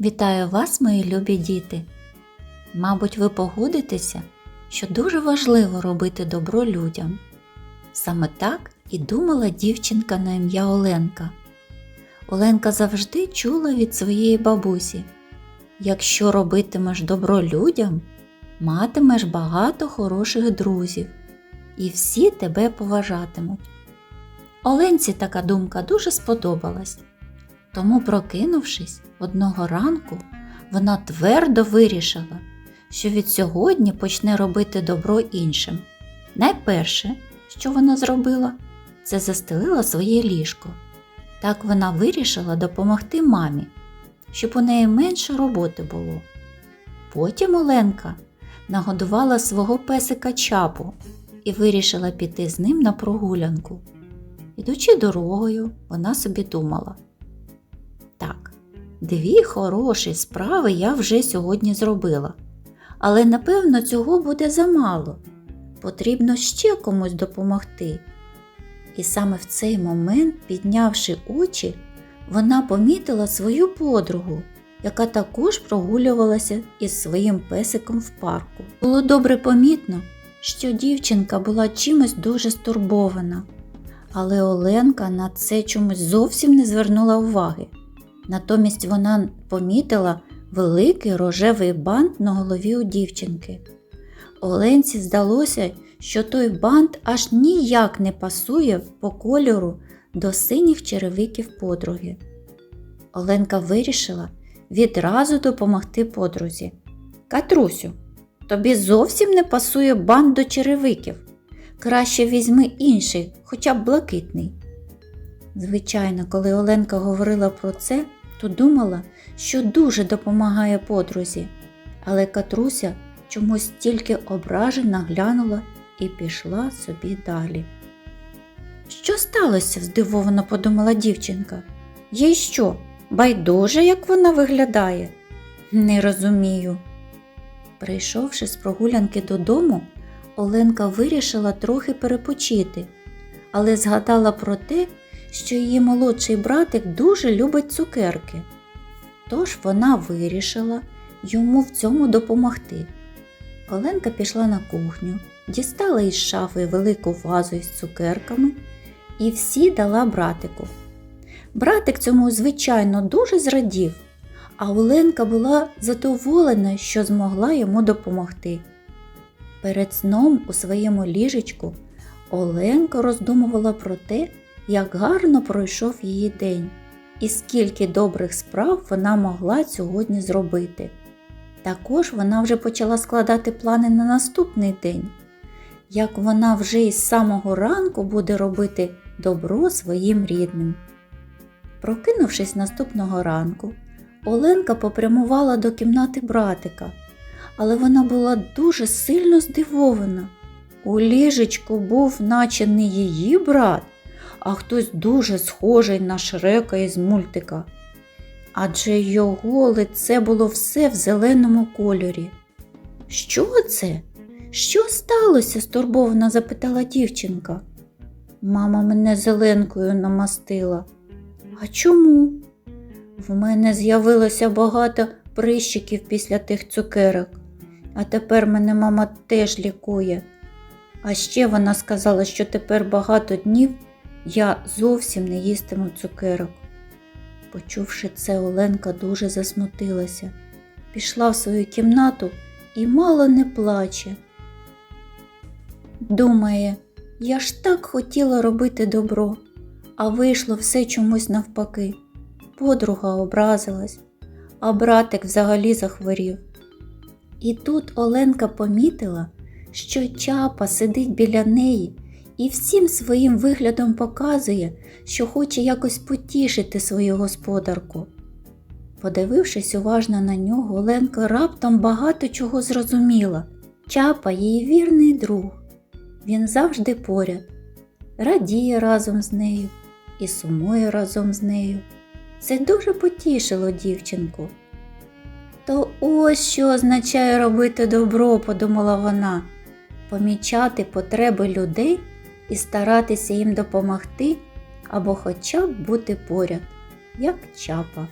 Вітаю вас, мої любі діти! Мабуть, ви погодитеся, що дуже важливо робити добро людям. Саме так і думала дівчинка на ім'я Оленка. Оленка завжди чула від своєї бабусі: якщо робитимеш добро людям, матимеш багато хороших друзів, і всі тебе поважатимуть. Оленці така думка дуже сподобалась. Тому, прокинувшись одного ранку, вона твердо вирішила, що від сьогодні почне робити добро іншим. Найперше, що вона зробила, це застелила своє ліжко. Так вона вирішила допомогти мамі, щоб у неї менше роботи було. Потім Оленка нагодувала свого песика чапу і вирішила піти з ним на прогулянку. Ідучи дорогою, вона собі думала. Дві хороші справи я вже сьогодні зробила, але напевно цього буде замало. Потрібно ще комусь допомогти. І саме в цей момент, піднявши очі, вона помітила свою подругу, яка також прогулювалася із своїм песиком в парку. Було добре помітно, що дівчинка була чимось дуже стурбована, але Оленка на це чомусь зовсім не звернула уваги. Натомість вона помітила великий рожевий бант на голові у дівчинки. Оленці здалося, що той бант аж ніяк не пасує по кольору до синіх черевиків подруги. Оленка вирішила відразу допомогти подрузі. Катрусю, тобі зовсім не пасує бант до черевиків. Краще візьми інший, хоча б блакитний. Звичайно, коли Оленка говорила про це, то думала, що дуже допомагає подрузі, але Катруся чомусь тільки ображена глянула і пішла собі далі. Що сталося? здивовано подумала дівчинка. Їй що, байдуже, як вона виглядає? Не розумію. Прийшовши з прогулянки додому, Оленка вирішила трохи перепочити, але згадала про те, що її молодший братик дуже любить цукерки. Тож вона вирішила йому в цьому допомогти. Оленка пішла на кухню, дістала із шафи велику вазу із цукерками і всі дала братику. Братик цьому, звичайно, дуже зрадів, а Оленка була задоволена, що змогла йому допомогти. Перед сном у своєму ліжечку Оленка роздумувала про те, як гарно пройшов її день і скільки добрих справ вона могла сьогодні зробити. Також вона вже почала складати плани на наступний день, як вона вже із самого ранку буде робити добро своїм рідним. Прокинувшись наступного ранку, Оленка попрямувала до кімнати братика, але вона була дуже сильно здивована. У ліжечку був наче не її брат, а хтось дуже схожий на шрека із мультика. Адже його лице було все в зеленому кольорі. Що це? Що сталося? стурбовано запитала дівчинка. Мама мене зеленкою намастила. А чому? В мене з'явилося багато прищиків після тих цукерок, а тепер мене мама теж лікує. А ще вона сказала, що тепер багато днів я зовсім не їстиму цукерок. Почувши це, Оленка дуже засмутилася, пішла в свою кімнату і мало не плаче. Думає, я ж так хотіла робити добро, а вийшло все чомусь навпаки. Подруга образилась, а братик взагалі захворів. І тут Оленка помітила, що чапа сидить біля неї і всім своїм виглядом показує, що хоче якось потішити свою господарку. Подивившись уважно на нього, Оленка раптом багато чого зрозуміла. Чапа її вірний друг. Він завжди поряд, радіє разом з нею і сумує разом з нею. Це дуже потішило дівчинку. То ось що означає робити добро, подумала вона, помічати потреби людей і старатися їм допомогти або хоча б бути поряд, як чапа.